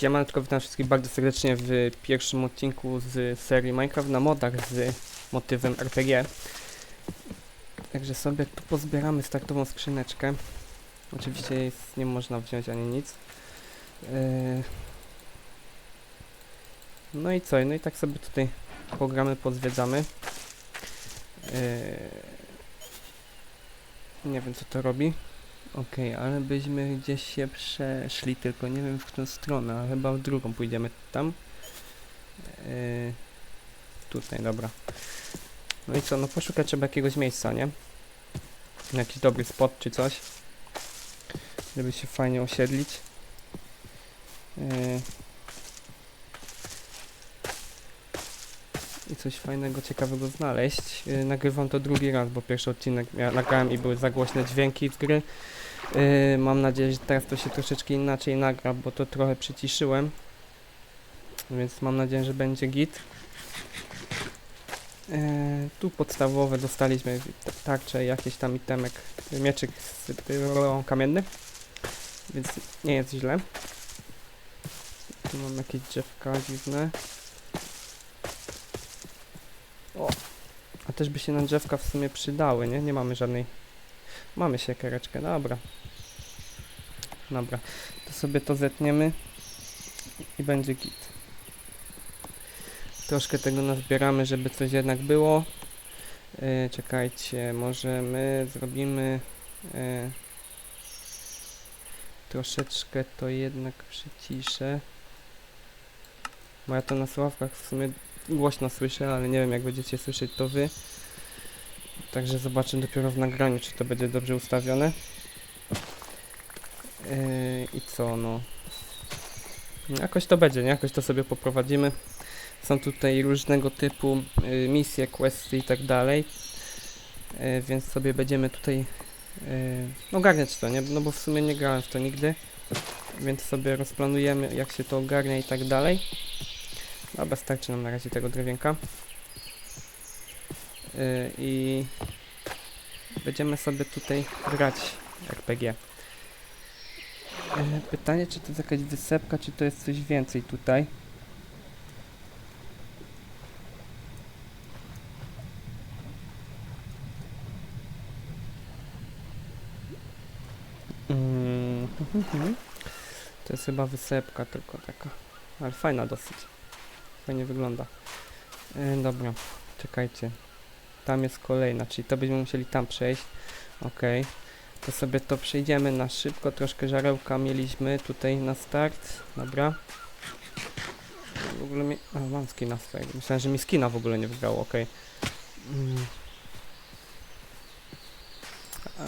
Siemanko, witam wszystkich bardzo serdecznie w pierwszym odcinku z serii Minecraft na modach z motywem RPG. Także sobie tu pozbieramy startową skrzyneczkę. Oczywiście nie można wziąć ani nic. Yy. No i co? No i tak sobie tutaj programy pozwiedzamy. Yy. Nie wiem co to robi. Okej, ale byśmy gdzieś się przeszli, tylko nie wiem w którą stronę, ale chyba w drugą pójdziemy tam. Yy, tutaj, dobra. No i co, no poszukać trzeba jakiegoś miejsca, nie? Jakiś dobry spot czy coś. Żeby się fajnie osiedlić. Yy. I coś fajnego, ciekawego znaleźć. Yy, nagrywam to drugi raz, bo pierwszy odcinek nagrałem i były za głośne dźwięki z gry. Yy, mam nadzieję, że teraz to się troszeczkę inaczej nagra, bo to trochę przyciszyłem. Więc mam nadzieję, że będzie git. Yy, tu podstawowe dostaliśmy tarcze, jakieś tam itemek, mieczyk z, yy, kamienny. Więc nie jest źle. Tu mam jakieś drzewka dziwne. O! A też by się nam drzewka w sumie przydały, nie? Nie mamy żadnej Mamy siekiereczkę, dobra. Dobra, to sobie to zetniemy i będzie git. Troszkę tego nazbieramy, żeby coś jednak było. Yy, czekajcie, może my zrobimy yy, troszeczkę to jednak przyciszę. Bo ja to na sławkach w sumie głośno słyszę, ale nie wiem jak będziecie słyszeć to wy. Także zobaczę dopiero w nagraniu, czy to będzie dobrze ustawione. Yy, I co, no. Jakoś to będzie, nie? Jakoś to sobie poprowadzimy. Są tutaj różnego typu y, misje, questy i tak dalej. Yy, więc sobie będziemy tutaj yy, ogarniać to, nie? No bo w sumie nie grałem w to nigdy. Więc sobie rozplanujemy, jak się to ogarnia i tak dalej. Dobra, starczy nam na razie tego drewienka. Yy, i będziemy sobie tutaj grać RPG. Yy, pytanie, czy to jest jakaś wysepka, czy to jest coś więcej tutaj? Mm, To jest chyba wysepka tylko taka, ale fajna dosyć. Fajnie wygląda. Yy, dobra, czekajcie. Tam jest kolejna, czyli to będziemy musieli tam przejść. Ok. To sobie to przejdziemy na szybko. Troszkę żarełka mieliśmy tutaj na start. Dobra. W ogóle mi... A, mam skina swojego. Myślałem, że mi skina w ogóle nie wygrało. Ok. Mm. Eee,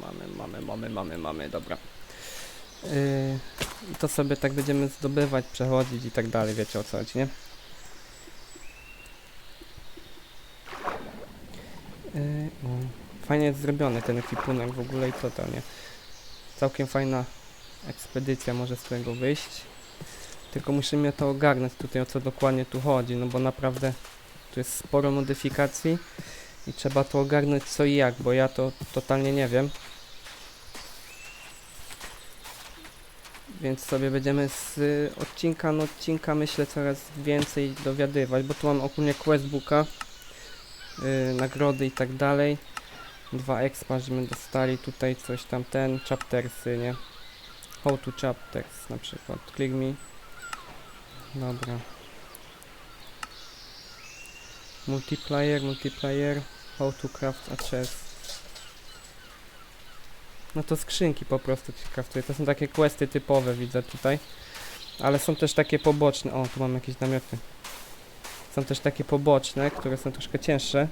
mamy, mamy, mamy, mamy, mamy. Dobra. Yy, to sobie tak będziemy zdobywać, przechodzić i tak dalej. Wiecie o co chodzi, nie? Yy, no. Fajnie jest zrobiony ten ekwipunek w ogóle i to to, nie? Całkiem fajna ekspedycja może z tego wyjść. Tylko musimy to ogarnąć tutaj o co dokładnie tu chodzi, no bo naprawdę tu jest sporo modyfikacji i trzeba to ogarnąć co i jak, bo ja to totalnie nie wiem. Więc sobie będziemy z odcinka na odcinka myślę coraz więcej dowiadywać, bo tu mam ogólnie questbooka y, nagrody i tak dalej. Dwa expa, żeśmy dostali tutaj coś tam, ten, chaptersy, nie? How to chapters na przykład, click me. Dobra. Multiplayer, multiplayer, how to craft a chest. No to skrzynki po prostu ci craftuję, to są takie questy typowe widzę tutaj. Ale są też takie poboczne, o tu mam jakieś namioty. Są też takie poboczne, które są troszkę cięższe.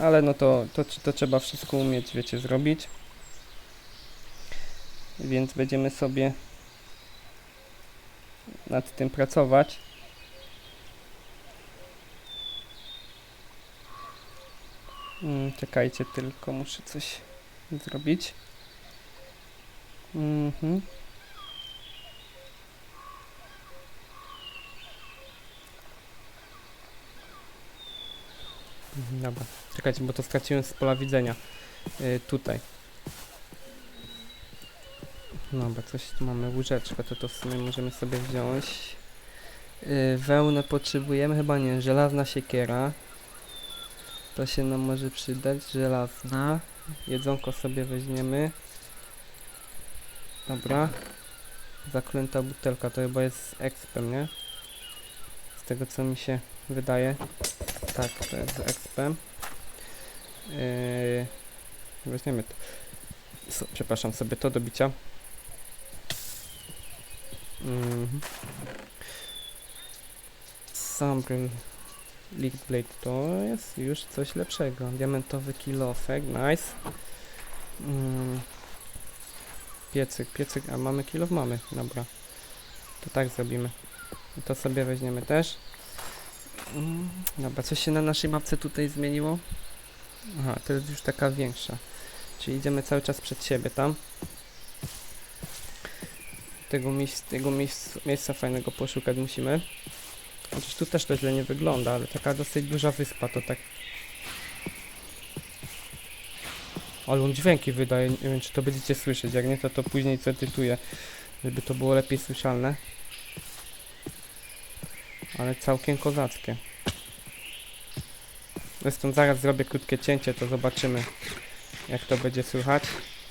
Ale no to, to, to trzeba wszystko umieć, wiecie, zrobić. Więc będziemy sobie nad tym pracować. Mm, czekajcie, tylko muszę coś zrobić. Mhm. Mhm, Dobra, czekajcie, bo to straciłem z pola widzenia. Y, tutaj. Dobra, coś tu mamy, łóżeczkę, to to w sumie możemy sobie wziąć. Yy, wełnę potrzebujemy, chyba nie, żelazna siekiera. To się nam może przydać, żelazna. Jedzonko sobie weźmiemy. Dobra. Zaklęta butelka, to chyba jest expem, nie? Z tego co mi się wydaje. Tak, to jest expem. Yy, weźmiemy to. So, przepraszam sobie to do bicia. Sample Liquid Blade to jest już coś lepszego. Diamentowy kilofek, nice. Mm. Piecyk, piecyk, a mamy kilof? Mamy, dobra. To tak zrobimy. I to sobie weźmiemy też. Mm. Dobra, coś się na naszej mapce tutaj zmieniło? Aha, to jest już taka większa. Czyli idziemy cały czas przed siebie tam. Tego, tego miejsc, miejsca fajnego poszukać musimy. Chociaż tu też to źle nie wygląda, ale taka dosyć duża wyspa to tak... Ale on dźwięki wydaje, nie wiem czy to będziecie słyszeć, jak nie to to później zedytuję, żeby to było lepiej słyszalne. Ale całkiem kozackie. Zresztą zaraz zrobię krótkie cięcie, to zobaczymy jak to będzie słychać.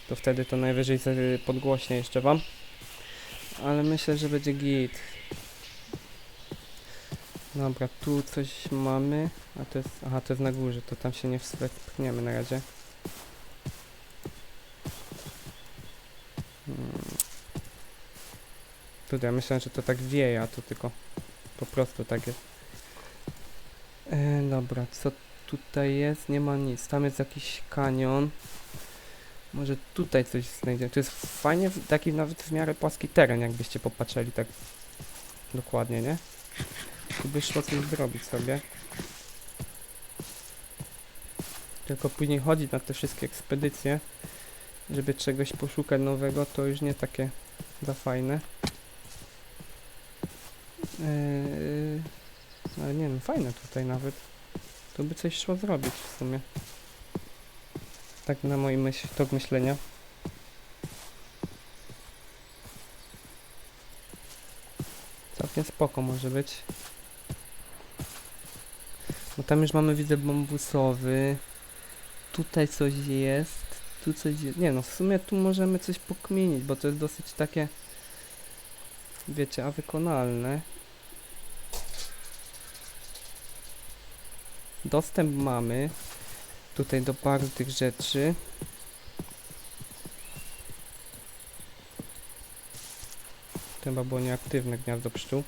To wtedy to najwyżej podgłośnię jeszcze wam. Ale myślę, że będzie git. Dobra, tu coś mamy. A to jest. Aha, to jest na górze, to tam się nie wspniemy na razie. Hmm. Tutaj ja myślałem, że to tak wieje, a to tylko po prostu tak jest. E, dobra, co tutaj jest? Nie ma nic. Tam jest jakiś kanion. Może tutaj coś znajdziemy. To jest fajnie, taki nawet w miarę płaski teren, jakbyście popatrzyli tak dokładnie, nie? Tu by szło coś zrobić sobie. Tylko później chodzić na te wszystkie ekspedycje, żeby czegoś poszukać nowego, to już nie takie za fajne. Eee, ale nie wiem, fajne tutaj nawet. Tu by coś szło zrobić w sumie. Tak na moim myśl, tok myślenia. Całkiem spoko może być. No tam już mamy widzę bambusowy. Tutaj coś jest. Tu coś jest. Nie no, w sumie tu możemy coś pokmienić, bo to jest dosyć takie wiecie, a wykonalne. Dostęp mamy tutaj do paru tych rzeczy. Chyba było nieaktywne gniazdo pszczół.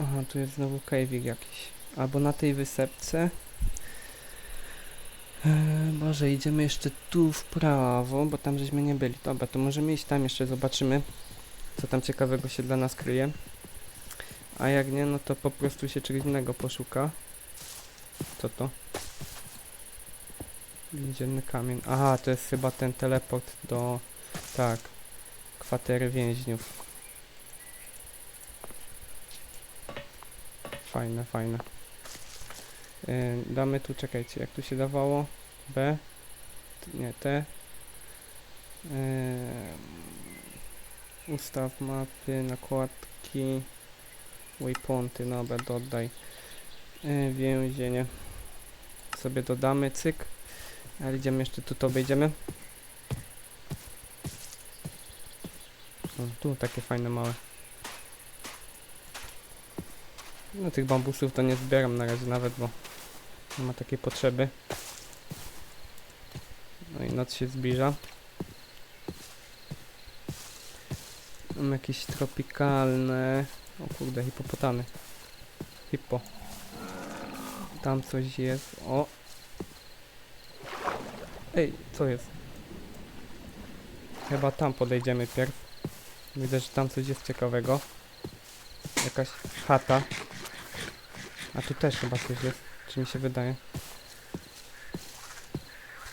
Aha, tu jest znowu cave'ik jakiś. Albo na tej wysepce. Eee, Boże, idziemy jeszcze tu w prawo, bo tam żeśmy nie byli. Dobra, to możemy iść tam jeszcze, zobaczymy, co tam ciekawego się dla nas kryje. A jak nie, no to po prostu się czegoś innego poszuka. Co to? Więzienny kamień. Aha, to jest chyba ten teleport do... Tak. Kwatery więźniów. Fajne, fajne. Yy, damy tu, czekajcie, jak tu się dawało? B? Nie, T. Yy, ustaw mapy, nakładki. Waypointy, dobra, dodaj. Yy, więzienie. Sobie dodamy, cyk. Ale idziemy jeszcze tu, to obejdziemy. O, tu takie fajne małe. No tych bambusów to nie zbieram na razie nawet, bo nie ma takiej potrzeby. No i noc się zbliża. Mam jakieś tropikalne... O kurde, hipopotamy. Hippo. Tam coś jest. O! Ej, co jest? Chyba tam podejdziemy pierw. Widzę, że tam coś jest ciekawego. Jakaś chata. A tu też chyba coś jest, czy mi się wydaje.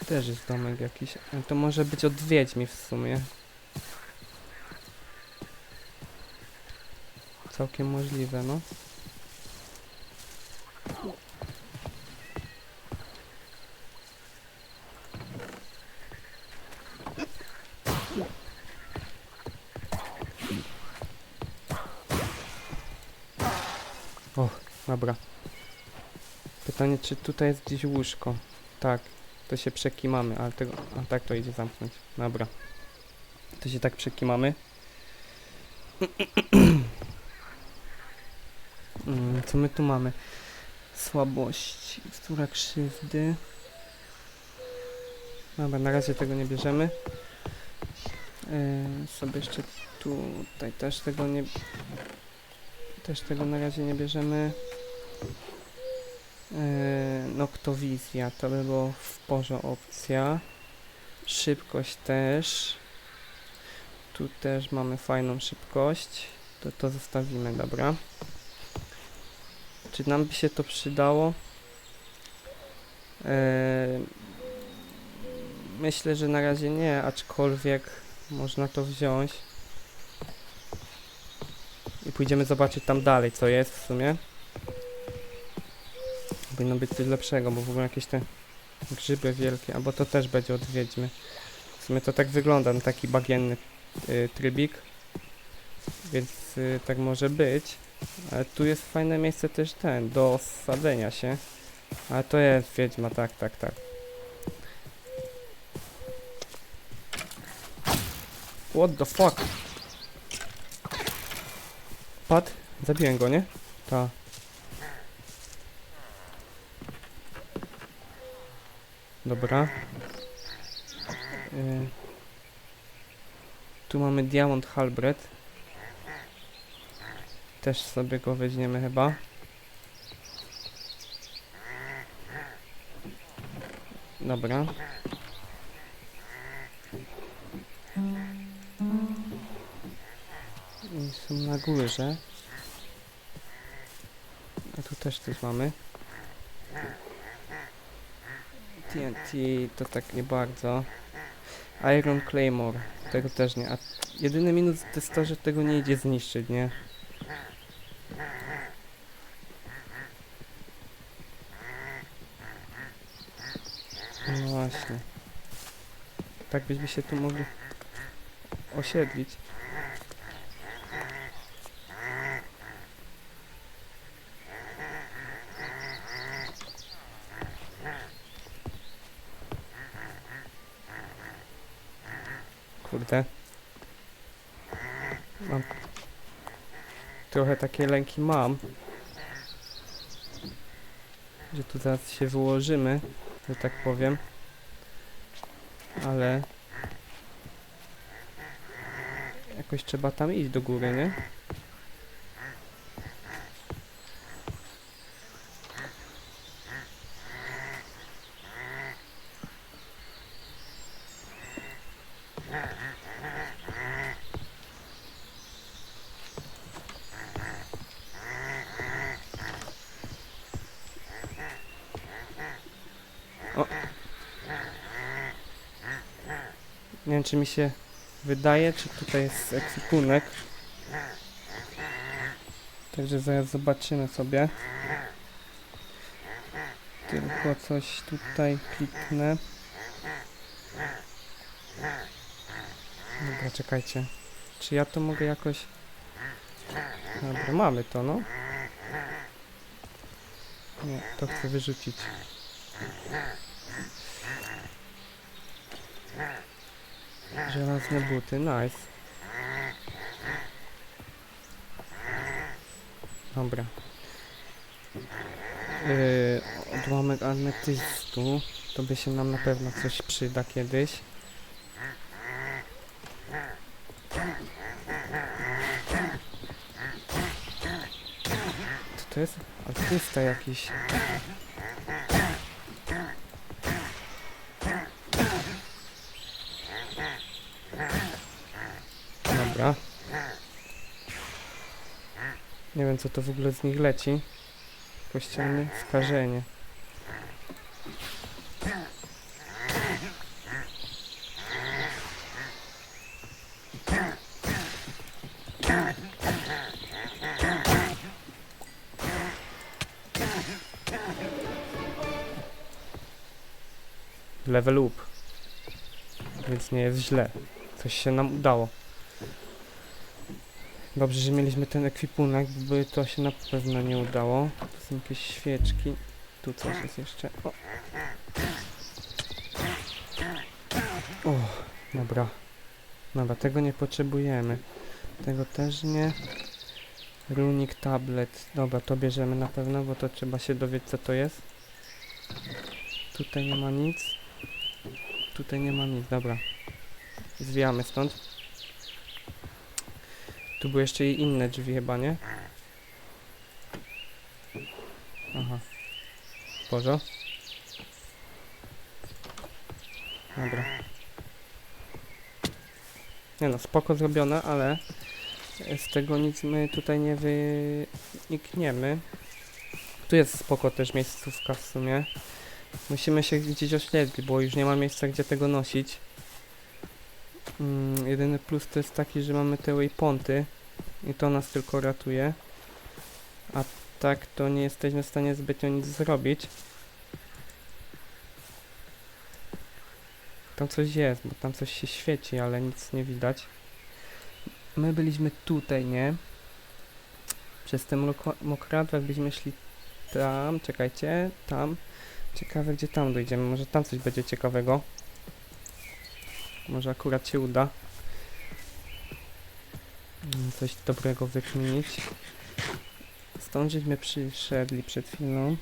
Też jest domek jakiś. To może być od wiedźmi w sumie. Całkiem możliwe, no. O, dobra. Pytanie, czy tutaj jest gdzieś łóżko? Tak, to się przekimamy, ale tego... A tak to idzie zamknąć. Dobra. To się tak przekimamy. Mm, Co my tu mamy? Słabości, która krzywdy. Dobra, na razie tego nie bierzemy. Yy, sobie jeszcze tutaj też tego nie... Też tego na razie nie bierzemy. Yy, Noktowizja, to by było w porze opcja. Szybkość też. Tu też mamy fajną szybkość. To to zostawimy, dobra. Czy nam by się to przydało? Yy, myślę, że na razie nie, aczkolwiek można to wziąć. I pójdziemy zobaczyć tam dalej, co jest w sumie. Powinno być coś lepszego, bo w ogóle jakieś te grzyby wielkie, albo to też będzie od wiedźmy. W sumie to tak wygląda, no taki bagienny y, trybik. Więc y, tak może być. Ale tu jest fajne miejsce też ten, do sadzenia się. Ale to jest wiedźma, tak, tak, tak. What the fuck? Padł? Zabiłem go, nie? Ta. Dobra. Y, tu mamy Diamond Halbred. Też sobie go weźmiemy chyba. Dobra. I są na górze. A tu też coś mamy. TNT to tak nie bardzo. Iron Claymore. Tego też nie. A jedyny minus to jest to, że tego nie idzie zniszczyć, nie? No właśnie. Tak byśmy się tu mogli osiedlić. Kurde. Mam. Trochę takie lęki mam. Że tu zaraz się wyłożymy, że tak powiem. Ale... Jakoś trzeba tam iść do góry, nie? Nie wiem, czy mi się wydaje, czy tutaj jest ekwipunek. Także zaraz zobaczymy sobie. Tylko coś tutaj kliknę. Dobra, czekajcie. Czy ja to mogę jakoś... Dobra, mamy to, no. Nie, to chcę wyrzucić. Żelazne buty, nice. Dobra. Yy, odłamek ametystu. To by się nam na pewno coś przyda kiedyś. Co to jest? Artysta jakiś. Dobra. Nie wiem co to w ogóle z nich leci. Kościelne skażenie. Level up. Więc nie jest źle. Coś się nam udało. Dobrze, że mieliśmy ten ekwipunek, by to się na pewno nie udało. Tu są jakieś świeczki. Tu coś jest jeszcze. O, o dobra. Dobra, tego nie potrzebujemy. Tego też nie. Runik tablet. Dobra, to bierzemy na pewno, bo to trzeba się dowiedzieć co to jest. Tutaj nie ma nic. Tutaj nie ma nic, dobra. Zwijamy stąd. Tu były jeszcze inne drzwi chyba, nie? Aha. Boże. Dobra. Nie no, spoko zrobione, ale z tego nic my tutaj nie wynikniemy. Tu jest spoko też miejscówka w sumie. Musimy się gdzieś ośledzić, bo już nie ma miejsca gdzie tego nosić. Mm, jedyny plus to jest taki, że mamy te waypointy i to nas tylko ratuje. A tak to nie jesteśmy w stanie zbytnio nic zrobić. Tam coś jest, bo tam coś się świeci, ale nic nie widać. My byliśmy tutaj, nie? Przez ten mokradło, jakbyśmy szli tam, czekajcie, tam. Ciekawe, gdzie tam dojdziemy. Może tam coś będzie ciekawego. Może akurat się uda. Mm, Coś dobrego wykminić. Stąd żeśmy przyszedli przed chwilą.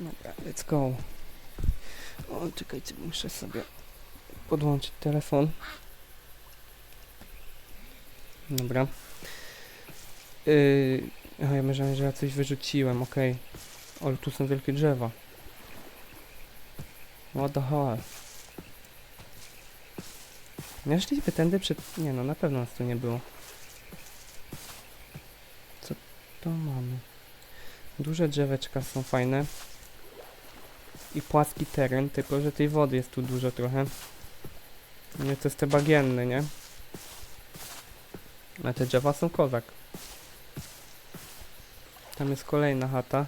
Dobra, let's go. O, czekajcie, muszę sobie podłączyć telefon. Dobra. Yy, aha, ja myślałem, że ja coś wyrzuciłem, okej. Ale tu są wielkie drzewa. What the hell? Nie szliśmy tędy przed... Nie no, na pewno nas tu nie było. Co to mamy? Duże drzeweczka są fajne. I płaski teren, tylko że tej wody jest tu dużo trochę. Nie, to jest te bagienne, nie? A te drzewa są kozak. Tam jest kolejna chata.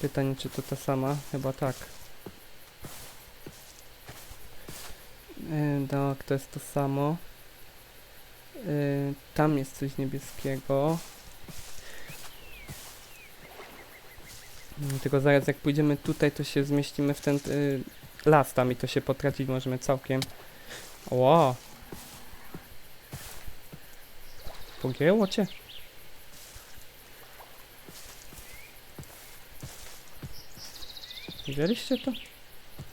Pytanie, czy to ta sama? Chyba tak. Yy, tak, to jest to samo. Yy, tam jest coś niebieskiego. Yy, Tylko zaraz jak pójdziemy tutaj, to się zmieścimy w ten yy, las tam i to się potracić możemy całkiem. Ło! Pogięło cię? Widzieliście to?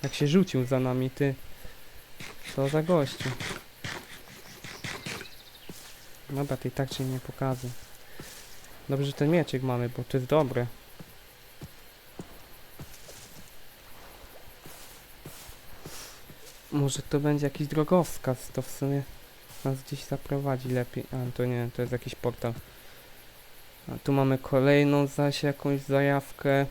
Jak się rzucił za nami, ty. Co za gościu. Dobra, tej tak się nie pokazuj. Dobrze, że ten mieczyk mamy, bo to jest dobre. Może to będzie jakiś drogowskaz, to w sumie nas gdzieś zaprowadzi lepiej. A, to nie, to jest jakiś portal. A tu mamy kolejną zaś jakąś zajawkę.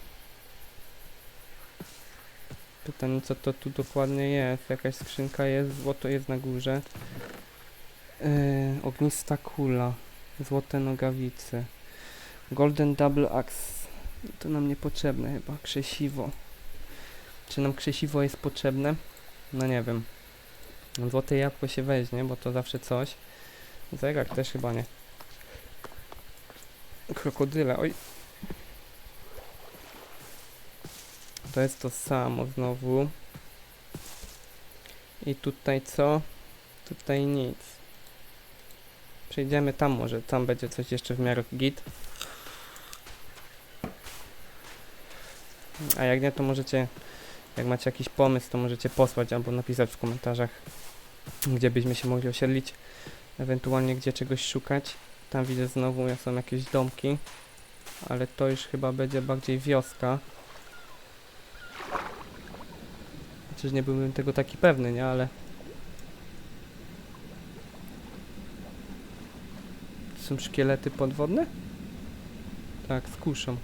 Pytanie, co to tu dokładnie jest. Jakaś skrzynka jest, złoto jest na górze. Yy, ognista kula. Złote nogawice. Golden Double Axe. To nam niepotrzebne chyba. Krzesiwo. Czy nam krzesiwo jest potrzebne? No nie wiem. No, Złote jabłko się weźmie, bo to zawsze coś. Zegar też chyba nie. Krokodyle, oj. To jest to samo znowu. I tutaj co? Tutaj nic. Przejdziemy tam może, tam będzie coś jeszcze w miarę git. A jak nie, to możecie, jak macie jakiś pomysł, to możecie posłać albo napisać w komentarzach, gdzie byśmy się mogli osiedlić, ewentualnie gdzie czegoś szukać. Tam widzę znowu są jakieś domki, ale to już chyba będzie bardziej wioska. Chociaż nie byłbym tego taki pewny, nie? Ale... Są szkielety podwodne? Tak, z kuszą.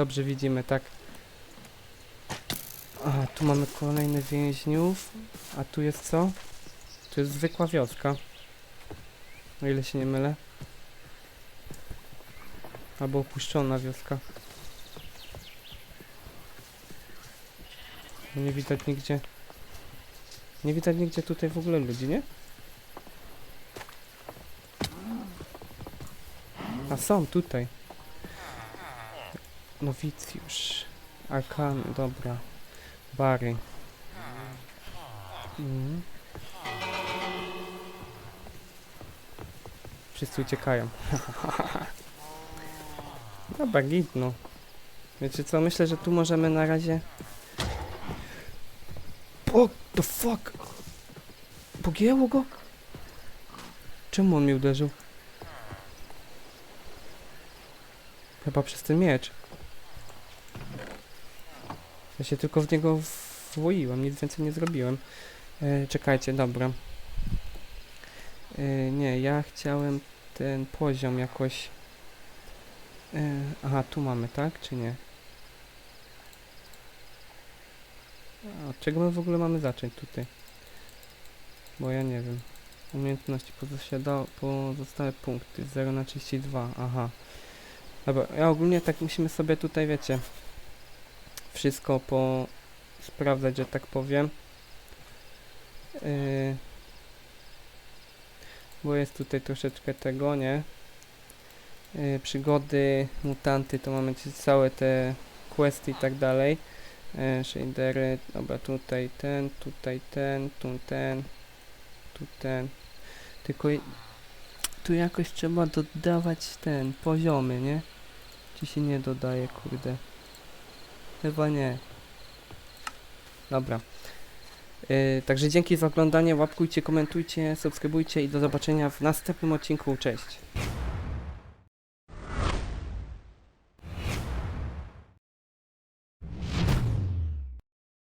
Dobrze widzimy, tak. Aha, tu mamy kolejnych więźniów. A tu jest co? Tu jest zwykła wioska. O ile się nie mylę. Albo opuszczona wioska. Nie widać nigdzie. Nie widać nigdzie tutaj w ogóle ludzi, nie? A są tutaj. Nowicjusz. Arkan, dobra. Bary. Mhm. Wszyscy uciekają. Dobra, git no. Wiecie co, myślę, że tu możemy na razie... What the fuck? Pogięło go? Czemu on mi uderzył? Chyba przez ten miecz. Ja się tylko w niego włoiłem, nic więcej nie zrobiłem. E, czekajcie, dobra. E, nie, ja chciałem ten poziom jakoś... E, aha, tu mamy, tak? Czy nie? A od czego my w ogóle mamy zacząć tutaj? Bo ja nie wiem. Umiejętności pozostałe punkty 0 na 32, aha. Dobra, ja ogólnie tak musimy sobie tutaj, wiecie, wszystko po sprawdzać, że tak powiem. Yy, bo jest tutaj troszeczkę tego, nie? Yy, przygody, mutanty, to mamy całe te questy i tak dalej. Yy, shadery, dobra, tutaj ten, tutaj ten, tu ten, tu ten. Tylko tu jakoś trzeba dodawać ten, poziomy, nie? Czy się nie dodaje, kurde? Chyba nie. Dobra. Yy, także dzięki za oglądanie, łapkujcie, komentujcie, subskrybujcie i do zobaczenia w następnym odcinku. Cześć!